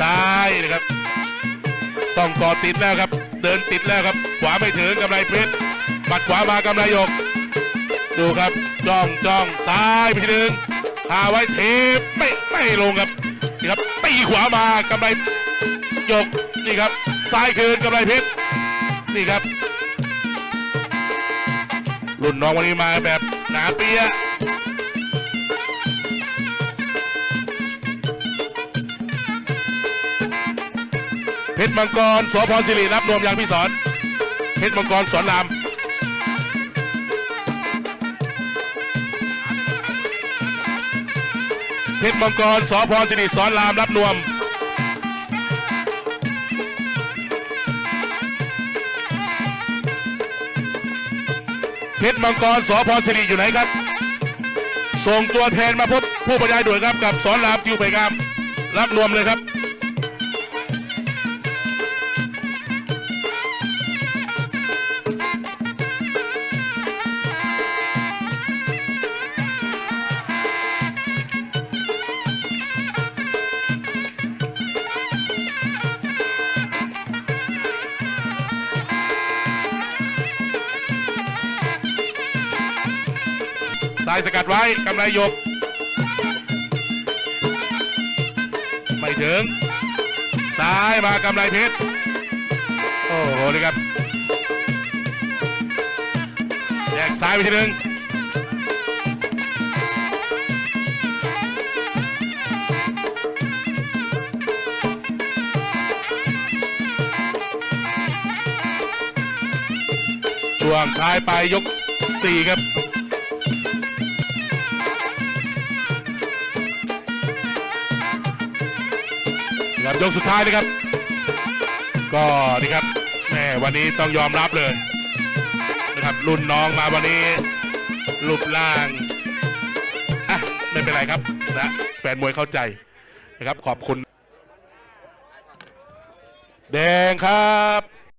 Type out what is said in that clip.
ซ้ายนะครับ ต้องกอดติดแล้วครับ เดินติดแล้วครับ ขวาไม่ถึงกำไรเพชรปัดขวามากำไรหยก ดูครับจ้องจ้องซ้ายไปหนึงหาไว้เทปไม่ไม่ลงครับนี่ครับตีขวามากำไรหยกนี่ครับซ้ายคืนกำไรเพชรนี่ครับรุ่นน้องวันนี้มาแบบหนาเปีย เพชรมังกรสพรสิริรับรวมอย่างพี่สอนเพชรมังกรสอนรามเพชรมังกรสพรสิริสอนรามรับนวมเพชรมังกรสพรสิริอยู่ไหนครับ ส่งตัวแทนมาพบผู้บรรยายด่วนครับกับสอนรามทิวไผ่งาม รับรวมเลยครับ สายสกัดไว้กำไรหยกไม่ถึง ซ้ายมากำไรเพชร โอ้โหนี่ครับ แยกซ้ายไปทีหนึ่งช่วงท้ายไปยกสี่ครับ ครับยกสุดท้ายนะครับ ก็นี่ครับแหมวันนี้ต้องยอมรับเลยนะครับรุ่นน้องมาวันนี้รูปร่างอะไม่เป็นไรครับนะแฟนมวยเข้าใจนะครับขอบคุณ แดงครับ